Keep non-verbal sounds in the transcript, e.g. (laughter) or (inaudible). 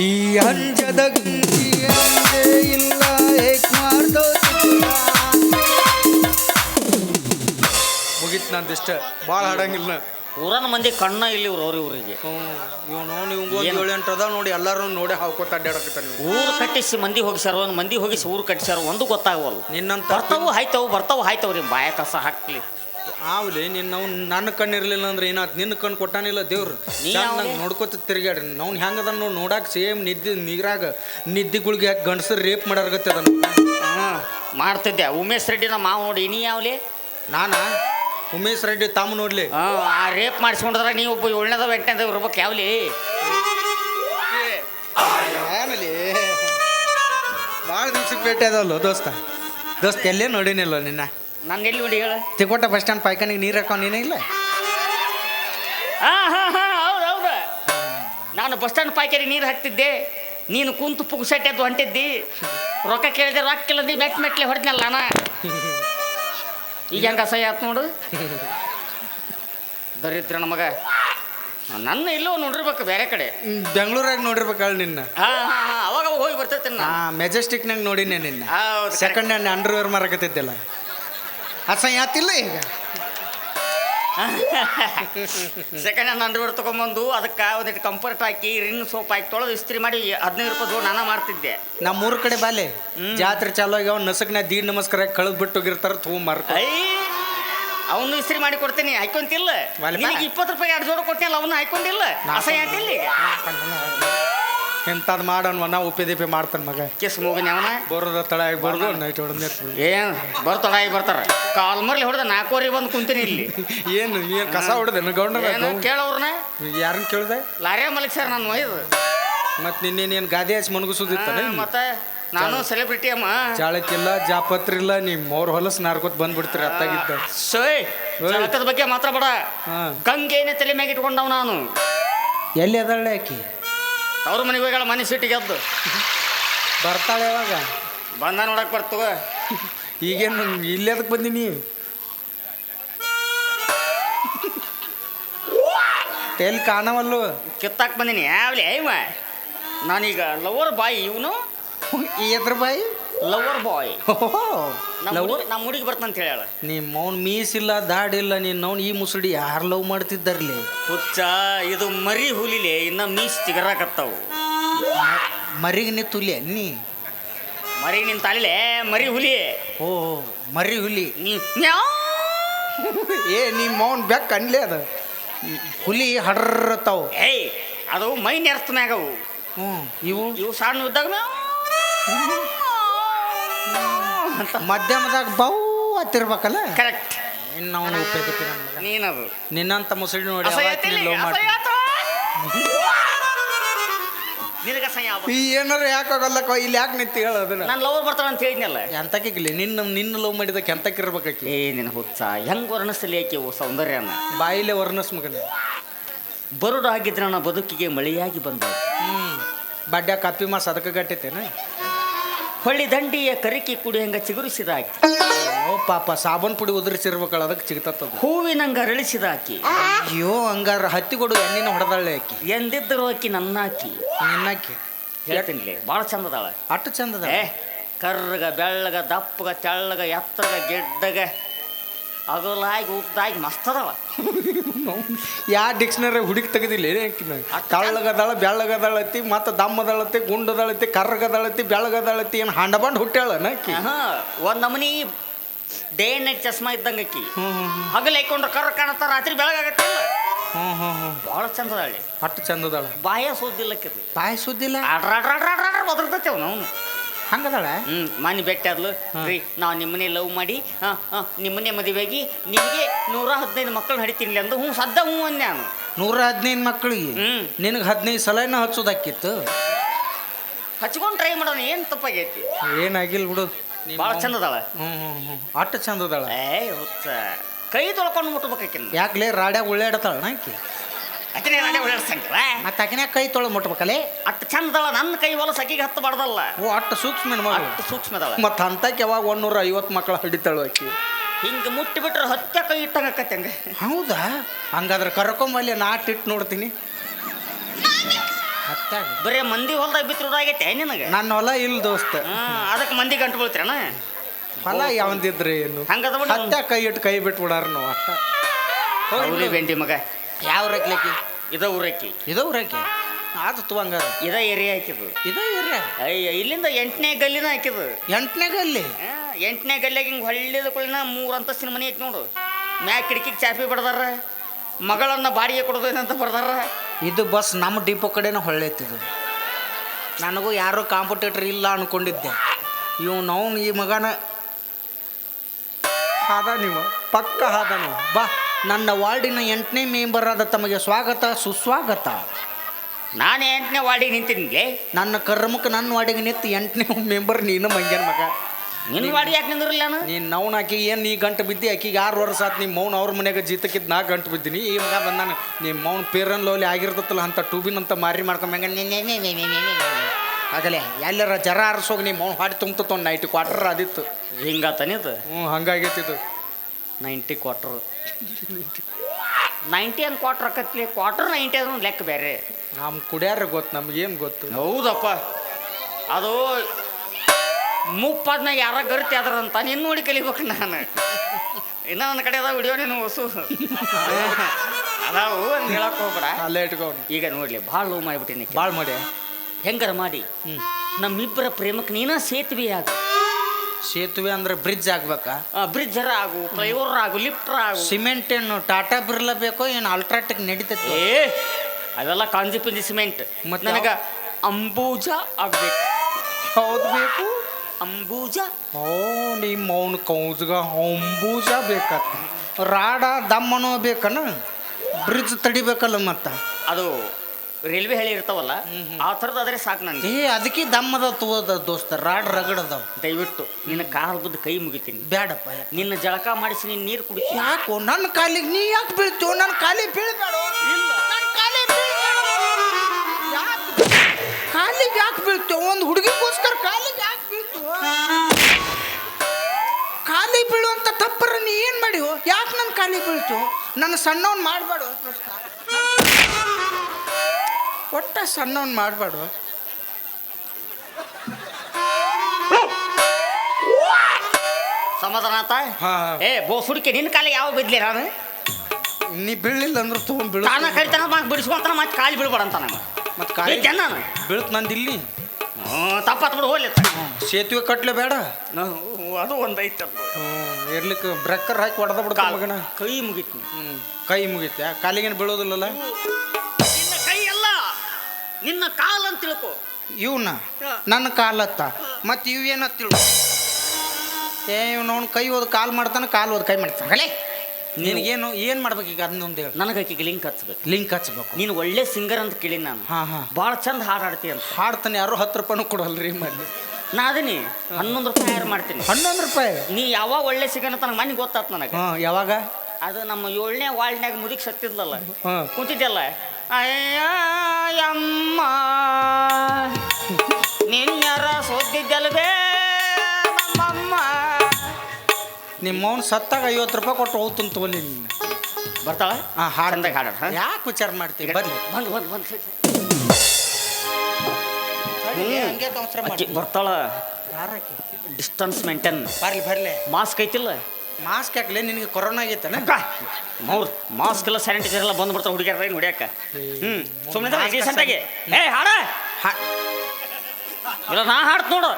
ಈ ಅಂಜದ ಗುಂಡಿ ಅಂಜೇ ಇಲ್ಲ ಏಕ್ ಮಾಡ್ದೋ ತುಕುಲ. ಮುಗೀತು ನಂದಿಷ್ಟ ಭಾಳ ಹಾಡಂಗಿಲ್ಲ ಊರನ ಮಂದಿ ಕಣ್ಣ ಇಲ್ಲಿ ಇವ್ರು ಅವ್ರ ಊರಿಗೆ ಇವನು ಏನು? ಏಳು ಎಂಟು ಅದಾವ ನೋಡಿ ಎಲ್ಲರೂ ನೋಡಿ ಹಾಕೋತ ಅಡ್ಡಾಡಕತ್ತ ನೀವು. ಊರು ಕಟ್ಟಿಸಿ ಮಂದಿ ಹೋಗಿಸ್ಯಾರ ಒಂದು ಮಂದಿ ಹೋಗಿಸಿ ಊರು ಕಟ್ಟಿಸ್ಯಾರ ಒಂದು ಗೊತ್ತಾಗವಲ್ಲ ನಿನ್ನಂತ ಬರ್ತಾವು ಹಾಯ್ತಾವು ಬರ್ತಾವು ಹಾಯ್ತಾವ್ರಿ ಬಾಯ ಕಸ ಹಾಕ್ಲಿ. ಆವ್ಲಿ ನಿನ್ನ ನಾವು ನನ್ನ ಕಣ್ಣು ಇರಲಿಲ್ಲ ಅಂದ್ರೆ ಏನಾತ್? ನಿನ್ನ ಕಣ್ಣು ಕೊಟ್ಟಾನಿಲ್ಲ ದೇವ್ರು? ನಂಗೆ? ನೋಡ್ಕೊತ ತಿರ್ಗಾಡ್ರಿ ನಾವು ಹೆಂಗದ ನೋಡಿ ನೋಡಾಕ ಸೇಮ್ ನಿದ್ದೆ ನೀರಾಗ ನಿದ್ದಿಗಳಿಗೆ ಯಾಕೆ ಗಂಡಸರು ರೇಪ್ ಮಾಡಾರ್ಗತ್ತೆ ಅದನ್ನು. ಹ್ಮ್ ಮಾಡ್ತಿದ್ದೆ. ಉಮೇಶ್ ರೆಡ್ಡಿ ನಮ್ಮ ಮಾವ ನೋಡಿ. ನೀ ಯಾವ್ಲಿ? ನಾನಾ? ಉಮೇಶ್ ರೆಡ್ಡಿ ತಮ್ಮ ನೋಡ್ಲಿ. ಆ ರೇಪ್ ಮಾಡಿಸ್ಕೊಂಡ್ರ ನೀ ಒಬ್ಬ ಏಳನೇದ ಅಂತ ಇರ್ಬೇಕು ಯಾವ್ಲಿ? ಏನಲ್ಲಿ ಭಾಳ ದಿವ್ಸಕ್ಕೆ ಭೇಟಿ ಅದಲ್ಲ ದೋಸ್ತ? ದೋಸ್ತ ಎಲ್ಲೇ ನೋಡಿನಿಲ್ಲ ನಿನ್ನ? ನಾನು ಎಲ್ಲಿ ನೋಡಿ ಹೇಳ. ತಿಕೋಟ ಬಸ್ ಸ್ಟ್ಯಾಂಡ್ ಪೈಕನಿಗೆ ನೀರು ಹಾಕೋ ನೀನೇ ಇಲ್ಲ? ಹಾ ಹಾ ಹಾ ಹೌದು ಹೌದು. ನಾನು ಬಸ್ ಸ್ಟ್ಯಾಂಡ್ ಪಾಯ್ಕರಿ ನೀರು ಹಾಕ್ತಿದ್ದೆ. ನೀನು ಕುಂತು ಪುಗ್ಸಟ್ಟೆ ಅದು ಹೊಂಟಿದ್ದಿ. ರೊಕ್ಕ ಕೇಳಿದೆ ರೊಕ್ಕ ಇಲ್ಲದಿ ಮೆಟ್ ಮೆಟ್ಲೆ ಹೊಡೆದ್ನಲ್ಲ ನಾನು. ಈಗ ಹೆಂಗ ಅಸಹ್ಯ ಆಯ್ತು ನೋಡು. ದರಿದ್ರ ನಮಗ. ನನ್ನ ಇಲ್ಲೋ ನೋಡಿರ್ಬೇಕು ಬೇರೆ ಕಡೆ. ಬೆಂಗಳೂರಾಗ ನೋಡಿರ್ಬೇಕಲ್ಲ ನಿನ್ನ. ಹಾ ಹಾ ಹಾ ಅವಾಗ ಅವಾಗ ಹೋಗಿ ಬರ್ತಿರ್ತೀನಿ ಆ ನಾನು ಮೆಜೆಸ್ಟಿಕ್ನಾಗ ನೋಡಿನಿ ನಿನ್ನ. ಹೌದು ಸೆಕೆಂಡ್ ಹ್ಯಾಂಡ್ ಅಂಡರ್ವೇರ್ ಮಾರಕತ್ತಿದ್ದಲ್ಲ ಅಸಹ್ಯ ಆತಿಲ್ಲ ಈಗ ಸೆಕೆಂಡ್ ಹ್ಯಾಂಡ್ ಅಂಡರ್ವೇರ್ ತೊಗೊಂಬಂದು ಅದಕ್ಕೆ ಒಂದಿಟ್ಟು ಕಂಫರ್ಟ್ ಹಾಕಿ ರಿನ್ ಸೋಪ್ ಹಾಕಿ ತೊಳೆದು ಇಸ್ತ್ರಿ ಮಾಡಿ ಹದಿನೈದು ರೂಪಾಯಿ ನಾನು ಮಾಡ್ತಿದ್ದೆ. ನಮ್ಮ ಊರ ಕಡೆ ಬಾಲೆ ಜಾತ್ರೆ ಚಾಲು ಆಗ್ಯಾವ ನಸಕ್ನ ದೀಡ್ ನಮಸ್ಕಾರ ಕಳೆದ್ ಬಿಟ್ಟು ಹೋಗಿರ್ತಾರ ತೊಗೊಂಬಾರ ಐ ಅವನು ಇಸ್ತ್ರಿ ಮಾಡಿ ಕೊಡ್ತೀನಿ ಹಾಕೊಂತಿಲ್ಲ. ನಿನಗೆ ಇಪ್ಪತ್ತು ರೂಪಾಯಿ ಎರಡು ಜೋಡ ಕೊಟ್ಟಿಲ್ಲ ಅವನು ಹಾಕೊಂಡಿಲ್ಲ ಅಸಹ್ಯ ಈಗ. ಎಂತದ್ ಮಾಡೋಣ ನಾ ಉಪ್ಪಿ ದೀಪಿ ಮಾಡ್ತಾನ ಮಗ. ಕಿಸ್ ಮುಗಿನ ಅವನ ಬರೋದ ತಳ ಆಗಿ ಬರ್ದು ನೈಟ್ ಹೊಡೆದ ಏನು ಬರ್ ಆಗಿ ಬರ್ತಾರೆ? ಕಾಲ್ ಮರ್ಲಿ ಹೊಡೆದ ನಾಲ್ಕೂವರೆ ಬಂದು ಕುಂತೀನಿ ಇಲ್ಲಿ. (laughs) ಏನು ಏನು ಕಸ ಹೊಡೆದ ಗೌಂಡ ಏನು ಕೇಳವ್ರನ್ನ ಯಾರನ್ನ ಕೇಳಿದೆ? ಲಾರೇ ಮಲಿಕ್ ಸರ್ ನಾನು ಒಯ್ದು. ಮತ್ತು ನಿನ್ನೇನು ಗಾದೆ ಹಚ್ಚಿ ಮನಗಿಸೋದಿತ್ತಲ್ಲ ಮತ್ತೆ ನಾನು ಸೆಲೆಬ್ರಿಟಿ ಅಮ್ಮ. ಚಾಳಕ್ಕಿಲ್ಲ ಜಾಪತ್ರ ಇಲ್ಲ ನಿಮ್ಮ ಮೋರ್ ಹೊಲಸ್ ನಾರ್ಕೋತ್ ಬಂದ್ಬಿಡ್ತೀರಿ ಅತ್ತಾಗಿದ್ದ. ಸೋಯ್ ಚಾಳಕದ ಬಗ್ಗೆ ಮಾತ್ರ ಬಡ. ಗಂಗೆನೇ ತಲೆ ಮ್ಯಾಗ ಇಟ್ಕೊಂಡವ್ ನಾನು. ಎಲ್ಲಿ ಅದಳ್ಳೆ ಆಕಿ? ಅವ್ರ ಮನೆಗೆ ಹೋಗ್ಯಾಳ ಮನೆ ಸಿಟ್ಟಿಗೆ ಎದ್ದು. ಬರ್ತಾಳೆ ಯಾವಾಗ? ಬಂದ ನೋಡಕ್ ಬರ್ತವ ಈಗೇನು ಇಲ್ಲೇ ಅದಕ್ಕೆ ಬಂದೀನಿ ಎಲ್ಲಿ ಕಾಣವಲ್ಲು? ಕಿತ್ತಾಕ್ ಬಂದಿನಿ ಯಾವ್ಲಿ ಐವ ನಾನೀಗ ಲವರ್ ಬಾಯಿ ಇವನು. ಈ ಎದ್ರ ಬಾಯಿ? ಲವರ್ ಬಾಯ್ ನಮ್ಮ ಹುಡುಗಿ ನಮ್ಮ ಹುಡುಗಿ ಬರ್ತಂತ ಹೇಳ. ನಿಮ್ಮ ಅವ್ನು ಮೀಸಿಲ್ಲ ದಾಡಿಲ್ಲ ನಿನ್ನ ಅವ್ನು ಈ ಮುಸುಡಿ ಯಾರು ಲವ್ ಮಾಡ್ತಿದ್ದಾರ್ಲಿ? ಹುಚ್ಚ ಇದು ಮರಿ ಹುಲಿಲೆ ಇನ್ನ ಮೀಸ್ ಚಿಗರಾಕತ್ತಾವು. ಮರಿಗೆ ನೀ ತುಲಿ ನೀ? ಮರಿ ನಿನ್ ತಾಲಿಲೆ ಮರಿ ಹುಲಿ. ಓ ಮರಿ ಹುಲಿ. ನೀ ಮ್ಯಾವ್. ಏ ನಿಮ್ಮ ಅವ್ನು ಬೆಕ್ಕ ಅನ್ಲೇ ಅದ. ಹುಲಿ ಹಡ್ರತಾವು ಏಯ್ ಅದು ಮೈ ನೆರ್ತ ಮ್ಯಾಗವು ಹ್ಞೂ ಇವು? ಇವು ಸಣ್ಣ ಇದ್ದಾಗ ಮ್ಯಾವ್. (laughs) ಅಂತ. ಮಧ್ಯಮದಾಗ ಬೌ ಹತ್ತಿರ್ಬೇಕಲ್ಲ? ಕರೆಕ್ಟ್ ಇನ್ನು ಅವನು ಉಪಯೋಗಕ್ಕೆ ನೀನದು. ನಿನ್ನಂತ ಮುಸುಡಿ ನೋಡಿ ಲವ್ ಮಾಡಿ? ನಿನಗೆ ಅಸಹ್ಯ. ಈ ಏನಾರ ಯಾಕಾಗಲ್ಲಕ್ಕ ಇಲ್ಲಿ ಯಾಕೆ ನಿಂತು ಹೇಳೋದನ್ನ ನಾನು ಲವ್ ಬರ್ತಾನೆ ಅಂತ ಹೇಳಿದ್ನಲ್ಲ. ಎಂತಕ್ಕಿಲ್ಲ ನಿನ್ನ ನಿನ್ನ ಲವ್ ಮಾಡಿದಕ್ಕೆ ಎಂತಕ್ಕಿರ್ಬೇಕಾಕಿ ಏ ನಿನ್ನ ಹುಚ್ಚ. ಹೆಂಗ್ ವರ್ಣಿಸಲಿ ಆಕೆ ಓ ಸೌಂದರ್ಯನ? ಬಾಯಿಲೆ ವರ್ಣಸ್ ಮಗನ. ಬರುಡು ಆಗಿದ್ರೆ ನನ್ನ ಬದುಕಿಗೆ ಮಳೆಯಾಗಿ ಬಂದ ಹ್ಞೂ ಬಡ್ಡ್ಯಾ ಕಾಪಿ ಮಾಸ್ ಅದಕ್ಕೆ ಗಟ್ಟೈತೇನ ಹೊಳ್ಳಿ ದಂಡಿಯ ಕರಿಕಿ ಕುಡಿ ಹಂಗ ಚಿಗುರಿಸಿದ ಆಕಿ ಓ ಪಾಪ ಸಾಬೂನ್ ಪುಡಿ ಉದುರಿಸಿರ್ಬೇಕಲ್ಲ ಅದಕ್ಕೆ ಸಿಗ್ತತ್ತದು ಹೂವಿನಂಗ ಅರಳಿಸಿದ ಆಕಿ ಅಯ್ಯೋ ಹಂಗಾರ ಹತ್ತಿ ಕೊಡು ಎಣ್ಣಿನ ಹೊಡೆದಾಳೆ ಆಕಿ. ಎಂದಿದ್ದರು ಆಕಿ ನನ್ನ ಆಕಿ ನಿನ್ನಕ್ಕೆ ಹೇಳ್ತೀನಿ ಭಾಳ ಚಂದದಾಳ. ಅಟ್ಟು ಚಂದದ ಕರ್ರಗ ಬೆಳ್ಳಗ ದಪ್ಪಗ ತೆಳ್ಳಗ ಎತ್ತರಗ ಗೆಡ್ಡಗ. ಅಗಲಾಗಿ ಉದ್ದಾಗಿ ಮಸ್ತ್ ಅದಾವ ಯಾ ಡಿಕ್ಷನರಿ ಹುಡುಕಿ ತೆಗೆದಿಲ್ಲ ಏನೇ ತಳ್ಳಗದಾಳ ಬೆಳ್ಳಗದಾಳತಿ ಮತ್ತು ದಮ್ಮದಾಳತಿ ಗುಂಡದಾಳತಿ ಕರ್ರಗದಾಳತಿ ಬೆಳ್ಳಗದಾಳತಿ ಏನು ಹಂಡ ಬಂಡ್ ಹುಟ್ಟ್ಯಾಳ ನಾಕಿ ಹಾ ಒಂದ್ ನಮನಿ ಡೇ ನೈಟ್ ಚಸ್ಮಾ ಇದ್ದಂಗ ಹ್ಞೂ ಹಗಲ್ ಹಾಕೊಂಡ್ರೆ ಕರ್ರ ಕಾಣತ್ತ ರಾತ್ರಿ ಬೆಳಗಾಗತ್ತೆ ಹ್ಞೂ ಹ್ಞೂ ಹ್ಞೂ ಭಾಳ ಚಂದದಾಳಿ. ಅಟ್ಟು ಚಂದದಾಳ. ಬಾಯ ಸುದ್ದಿಲ್ಲ ಬಾಯ ಸುದ್ದಿಲ್ಲ? ಅಡ್ರಾಡ್ರಾಡ್ರಾಡ್ರಾಡ್ ಬದರ್ತೈತೆ ಅವನು ಅವನು. ಹಂಗದಾಳ? ಹ್ಞೂ ಮನೆ ಬೆಟ್ಟಾದ್ಲು. ರೀ ನಾವು ನಿಮ್ಮನೆ ಲವ್ ಮಾಡಿ ಹಾಂ ಹಾಂ ನಿಮ್ಮನೆ ಮದುವೆಯಾಗಿ ನಿಮಗೆ ನೂರ ಹದಿನೈದು ಮಕ್ಕಳು ಹಡಿತೀನಿ ಅಂದು ಹ್ಞೂ ಸದ್ದ ಹ್ಞೂ ಅಂದೆ ನಾನು. ನೂರ ಹದಿನೈದು ಮಕ್ಕಳಿಗೆ ಹ್ಮ್. ನಿನಗೆ ಹದಿನೈದು ಸಲನ ಹಚ್ಚೋದಾಕಿತ್ತು ಹಚ್ಕೊಂಡು ಟ್ರೈ ಮಾಡೋಣ ಏನು ತಪ್ಪಾಗೈತಿ? ಏನಾಗಿಲ್ಲ ಬಿಡು. ಭಾಳ ಚಂದದಾಳ ಹ್ಞೂ ಹ್ಞೂ ಹ್ಞೂ ಅಷ್ಟು ಚಂದದಾಳ ಏ ಹುಚ್ಚ. ಕೈ ತೊಳ್ಕೊಂಡು ಮುಟ್ಬೇಕಾಕಿನ ಯಾಕಲೇ ರಾಡ್ಯಾಗ ಉಳ್ಳಾಡತಾಳ ನಾಕಿ ಅಕ್ಕನೇ ನಾನೇ ಓಡಾಡ್ಸಂಗಿಲ್ಲ ಮತ್ತೆ ಆಕಿನ್ಯಾಗ ಕೈ ತೊಳೆ ಮುಟ್ಬೇಕಲ್ಲೇ ಅಷ್ಟು ಚಂದದಾಳ ನನ್ನ ಕೈ ಹೊಲಸ ಅಕ್ಕಿಗೆ ಹತ್ತಬಾರ್ದಲ್ಲ ಓ ಅಟ್ಟು ಸೂಕ್ಷ್ಮ ಅಷ್ಟು ಸೂಕ್ಷ್ಮದಳ. ಮತ್ತು ಅಂತಕ್ಕೆ ಯಾವಾಗ ಒಂದೂರ ಐವತ್ತು ಮಕ್ಕಳು ಹಿಡಿತಾಳು ಆಕಿ ಹಿಂಗೆ ಮುಟ್ಟಿ ಬಿಟ್ರೆ ಹತ್ಯ ಕೈ ಇಟ್ಟಂಗೆ ಆಕತ್ತೆ ಹಂಗೆ. ಹೌದಾ? ಹಂಗಾದ್ರೆ ಕರ್ಕೊಂಬಲ್ಲಿ ನಾಟ್ ಇಟ್ಟು ನೋಡ್ತೀನಿ. ಹತ್ತ ಬರೇ ಮಂದಿ ಹೊಲ್ದಾಗ ಬಿತ್ತಿರೋದಾಗೈತೆ ನಿನಗೆ? ನನ್ನ ಹೊಲ ಇಲ್ಲ ದೋಸ್ತ. ಅದಕ್ಕೆ ಮಂದಿ ಗಂಟು ಬೀಳ್ತೀರಣ ಹೊಲ ಯಾವಂದಿದ್ರೆ ಏನು? ಹಂಗದ. ಹತ್ತ ಕೈ ಇಟ್ಟು ಕೈ ಬಿಟ್ಟು ಬಿಡಾರ ನಾವು ಅಷ್ಟ ಬೆಂಡಿ ಮಗ. ಯಾವ ರಕ್ಲಿಕ್ಕೆ ಇದ ಊರಕ್ಕಿ ಇದ ಉರಕ್ಕಿ ಆತು ತುವಂಗ ಇದ ಏರಿಯಾ ಹಾಕಿದ್ದು ಇದ ಏರಿಯಾ ಅಯ್ಯ ಇಲ್ಲಿಂದ ಎಂಟನೇ ಗಲ್ಲಿನ ಹಾಕಿದ್ದು ಎಂಟನೇ ಗಲ್ಲಿ? ಎಂಟನೇ ಗಲ್ಲಿಗೆ ಹಿಂಗೆ ಹೊಳ್ಳಿದ ಕುಳಿನ ಮೂರು ಅಂತಸ್ತಿನ ಮನೆ ಐತಿ ನೋಡು. ಮ್ಯಾಕ್ ಕಿಟಕಿಗೆ ಚಾಪಿ ಬಡ್ದಾರ. ಮಗಳನ್ನ ಬಾಡಿಗೆ ಕೊಡೋದು ಅಂತ ಬರ್ದಾರ. ಇದು ಬಸ್ ನಮ್ಮ ಡಿಪೋ ಕಡೆನ ಹೊಳ್ಳೆತ್ತಿದ್ದು ನನಗೂ ಯಾರೂ ಕಾಂಪಿಟೇಟರ್ ಇಲ್ಲ ಅನ್ಕೊಂಡಿದ್ದೆ. ಇವ್ ನಾವು ಈ ಮಗನ ಹಾದ ನೀವು ಪಕ್ಕ ಹಾದ ನೀವು. ಬಾ. ನನ್ನ ವಾರ್ಡಿನ ಎಂಟನೇ ಮೆಂಬರ್ ಆದ ತಮಗೆ ಸ್ವಾಗತ ಸುಸ್ವಾಗತ. ನಾನು ಎಂಟನೇ ವಾರ್ಡಿಗೆ ನಿಂತಿದ್ದೆ ನನ್ನ ಕರ್ಮಕ್ಕೆ ನನ್ನ ವಾರ್ಡಿಗೆ ನಿಂತು ಎಂಟನೇ ಮೆಂಬರ್ ನೀನು ಮಂಗ್ಯನ ಮಗ. ನಿನ್ನ ವಾಡಿ ಯಾಕೆ ನಿಂದಿರಲಿಲ್ಲ ನಾನು? ನೀನು ನೌನ್ ಹಾಕಿ ಏನು ನೀ ಗಂಟು ಬಿದ್ದಿ ಆಕಿಗೆ ಆರು ವರ್ಷ ಆತು ನಿಮ್ಮ ಮೌನ ಅವ್ರ ಮನೆಗೆ ಜೀತಕ್ಕಿದ್ದು ನಾ ಗಂಟು ಬಿದ್ದೀನಿ. ಈ ಮಗ ನಾನು ನಿಮ್ಮ ಮೌನ್ ಪೇರನ್ ಲೋಲಿ ಆಗಿರ್ತತ್ತಲ್ಲ ಅಂತ ಟೂಬಿನಂತ ಮಾರಿ ಮಾಡ್ಕೊಂಬಂಗ ಆಗಲೇ ಎಲ್ಲರ ಜರ ಆರಿಸೋಗಿ ನಿಮ್ಮ ಮೌನ್ ಹಾಡಿ ತುಂಬ್ತತ್ತು ಒಂದು ನೈಟ್ ಕ್ವಾರ್ಟರ್ ಆದಿತ್ತು ಹಿಂಗಾತನಿತ್ತು ಹ್ಞೂ ಹಂಗಾಗೈತಿದು ನೈಂಟಿ ಕ್ವಾರ್ಟರ್. ನೈಂಟಿ ಅನ್ ಕ್ವಾರ್ಟರ್ ಆಕತ್ಲಿ ಕ್ವಾರ್ಟರ್ ನೈಂಟಿ ಅದ್ರ ಲೆಕ್ಕ ಬೇರೆ ನಮ್ಮ ಕುಡಿಯಾರ ಗೊತ್ತು ನಮ್ಗೇನು ಗೊತ್ತು? ಹೌದಪ್ಪ. ಅದು ಮುಪ್ಪದ್ನಾಗ ಯಾರ ಗರಿತಿ ಆದ್ರಂತ ನಿನ್ನ ನೋಡಿ ಕಲಿಬೇಕು ನಾನು. ಇನ್ನ ನನ್ನ ಕಡೆ ಅದಾವ ವಿಡಿಯೋ ನೀನು ಹೊಸು ಅದಾವು ಅಂತ ಹೇಳಕ್ ಹೋಗ್ಬೇಡ. ಅಲ್ಲೇ ಇಟ್ಕೊಂಡು ಈಗ ನೋಡ್ಲಿ ಭಾಳ ಲವ್ ಮಾಡಿಬಿಟ್ಟಿನಿ ಭಾಳ ಮಾಡಿ. ಹೆಂಗಾರ ಮಾಡಿ? ಹ್ಞೂ ನಮ್ಮಿಬ್ಬರ ಪ್ರೇಮಕ್ಕೆ ನೀನ ಸೇತುವೆ ಆಗು. ಸೇತುವೆ ಅಂದ್ರೆ ಬ್ರಿಡ್ಜ್ ಆಗ್ಬೇಕಾ? ಬ್ರಿಡ್ಜರ್ ಆಗು ಫ್ಲೈಓವರ್ ಆಗು ಲಿಫ್ಟರ್ ಆಗು. ಸಿಮೆಂಟ್ ಏನು ಟಾಟಾ ಬಿರ್ಲಾ ಬೇಕೋ ಏನು ಅಲ್ಟ್ರಾಟೆಕ್ ನಡೀತೈತಿ? ಏ ಅವೆಲ್ಲ ಕಾಂಜಿ ಪಿಂಜಿ ಸಿಮೆಂಟ್ ಮತ್ತೆ ನನಗೆ ಅಂಬೂಜ ಆಗ್ಬೇಕು. ಹೌದು ಬೇಕು? ಅಂಬೂಜ? ಓ ನಿಮ್ಮ ಅವನ ಕೌಜ್ಗ ಅಂಬೂಜ ಬೇಕಾಗ್ತ ರಾಡ ದಮ್ಮನೋ ಬೇಕನ? ಬ್ರಿಡ್ಜ್ ತಡಿಬೇಕಲ್ಲ ಮತ್ತೆ? ಅದು ರೈಲ್ವೆ ಹೇಳಿ ಇರ್ತಾವಲ್ಲ ಆ ಥರದ್ದು ಆದರೆ ಸಾಕು ನನಗೆ ಏ ಅದಕ್ಕೆ ದಮ್ಮದ ತೋದ ದೋಸ್ತ ರಾಡ್ ರಗಡದವ ದಯವಿಟ್ಟು ನಿನ್ನ ಕಾಲದ ಕೈ ಮುಗಿತೀನಿ. ಬೇಡಪ್ಪ ನಿನ್ನ ಜಳಕ ಮಾಡಿಸಿ ನೀನು ನೀರು ಕುಡಿ ಯಾಕೋ ನನ್ನ ಕಾಲಿಗೆ ನೀ ಯಾಕೆ ಬೀಳ್ತೀವೋ ನನ್ನ ಕಾಲಿಗೆ ಬೀಳ್ಬೇಡ. ನನ್ನ ಕಾಲಿಗೆ ಬೀಳ್ಬೇಡ. ಯಾಕೆ ಬೀಳ್ತೀವೋ ಒಂದು ಹುಡುಗಿಗೋಸ್ಕರ ಕಾಲಿಗೆ ಯಾಕೆ ಬೀಳ್ತೀವೋ ಕಾಲಿಗೆ ಬೀಳುವಂತ ತಪ್ಪರ ನೀ ಏನು ಮಾಡಿವೋ ಯಾಕೆ ನನ್ನ ಕಾಲಿಗೆ ಬೀಳ್ತೀವೋ ನನ್ನ ಸಣ್ಣವನ್ ಮಾಡಬೇಡ. ಒಟ್ಟ ಸಣ್ಣವನ್ ಮಾಡಬಾರ್ದು ಸಮಾಧಾನ ಆತ ಹಾ. ಏ ಬೋ ಸುಡಿಕೆ ನಿನ್ನ ಕಾಲ ಯಾವ ಬಿದ್ಲಿ ನಾನು? ನೀ ಬೀಳಿಲ್ಲ ಅಂದ್ರೆ ತಗೊಂಡ್ ಬೀಳು. ತಾನ ಕರಿತಾನ ಮತ್ತೆ ಬಿಡಿಸ್ಕೊಂತಾನ ಮತ್ತೆ ಕಾಲಿ ಬೀಳ್ಬೇಡ ಅಂತ ನಾನು ಮತ್ತೆ ಕಾಲಿ ಬೀಳ್ತೇನ್ ನಾನು. ಬೀಳ್ತ ನಂದು ಇಲ್ಲಿ ತಪ್ಪಾತ್ ಬಿಡು ಹೋಗ್ಲಿ ಸೇತುವೆ ಕಟ್ಲೆ ಬೇಡ. ಅದು ಒಂದು ಐತೆ ಇರ್ಲಿಕ್ಕೆ ಬ್ರೇಕರ್ ಹಾಕಿ ಹೊಡೆದ ಬಿಡ್ತಾ ಮಗನ. ಕೈ ಮುಗೀತು ಹ್ಞೂ ಕೈ ಮುಗಿತ್ಯಾ ಕಾಲಿಗೇನು ಬೀಳೋದಿಲ್ಲಲ್ಲ? ನಿನ್ನ ಕಾಲ್ ಅಂತ ತಿಳ್ಕೊ. ಇವನ ನನ್ನ ಕಾಲತ್ತ. ಮತ್ತು ಇವು ಏನ ತಿಳ್ಕೊ. ಏ ಇವ್ನು ಅವ್ನು ಕೈ ಓದ್ ಕಾಲ್ ಮಾಡ್ತಾನೆ ಕಾಲ್ ಓದ್ ಕೈ ಮಾಡ್ತಾನೆ. ನಿನಗೇನು ಏನು ಮಾಡ್ಬೇಕು ಈಗ ಅದನ್ನೊಂದು ಹೇಳು. ನನಗೆ ಆಕೆಗೆ ಲಿಂಕ್ ಹಚ್ಬೇಕು. ಲಿಂಕ್ ಹಚ್ಬೇಕು. ನೀನು ಒಳ್ಳೆ ಸಿಂಗರ್ ಅಂತ ಕೇಳಿ ನಾನು. ಹಾಂ ಹಾಂ. ಭಾಳ ಚಂದ ಹಾಡು ಹಾಡ್ತಿ ಅಂತ. ಹಾಡ್ತಾನೆ ಯಾರು ಹತ್ತು ರೂಪಾಯಿನೂ ಕೊಡಲ್ರಿ ಮಲ್ಲಿ ನಾ ಅದೀನಿ. ಹನ್ನೊಂದು ರೂಪಾಯಿ ಯಾರು ಮಾಡ್ತೀನಿ? ಹನ್ನೊಂದು ರೂಪಾಯಿ? ನೀ ಯಾವಾಗ ಒಳ್ಳೆ ಸಿಗನ್ ಅಂತ ನನಗೆ ಮನೆ ಗೊತ್ತಾತ್ ನನಗೆ. ಹಾಂ ಯಾವಾಗ? ಅದು ನಮ್ಮ ಏಳನೇ ವಾರ್ಡ್ನ್ಯಾಗ ಮುದಿಕ್ ಸತ್ತಿದ್ಲಲ್ಲ ಹಾಂ ಕುಂತಿದ್ದಲ್ಲ ಅಯ್ಯಮ್ಮ ನಿನ್ನರ ಸೋತಿದ್ದಲ್ವೇ ನಮ್ಮಮ್ಮ. ನಿಮ್ಮ ಅವ್ನು ಸತ್ತಾಗ ಐವತ್ತು ರೂಪಾಯಿ ಕೊಟ್ಟು ಹೋಗ್ತು ತೋಲಿ ನೀನು. ಬರ್ತಾಳ? ಹಾಂ ಹಾಡಂದಾಗ ಹಾಡ? ಯಾಕೆ ವಿಚಾರ ಮಾಡ್ತೀವಿ ಬನ್ನಿ. ಬಂದು ಬಂದು ಬಂದು ಹಂಗೆ. ಬರ್ತಾಳ. ಯಾರಕ್ಕೆ? ಡಿಸ್ಟನ್ಸ್ ಮೇಂಟೈನ್ ಬರ್ಲಿ ಬರ್ಲಿ. ಮಾಸ್ಕ್ ಐತಿಲ್ಲ? ಮಾಸ್ಕ್ ಹಾಕಲೇ ನಿನಗೆ ಕೊರೋನಾ ಆಗೈತನ? ಮೌರ್ ಮಾಸ್ಕ್ ಎಲ್ಲ ಸ್ಯಾನಿಟೈಸರ್ ಎಲ್ಲ ಬಂದು ಬರ್ತಾವೆ ಹುಡುಗಿಯರ ಏನು ಹೊಡ್ಯಾಕ? ಹ್ಞೂ ಸುಮ್ಮನೆ ಏ ಹಾಡ. ಹಾ- ಇಲ್ಲ ನಾ ಹಾಡ್ತ ನೋಡು.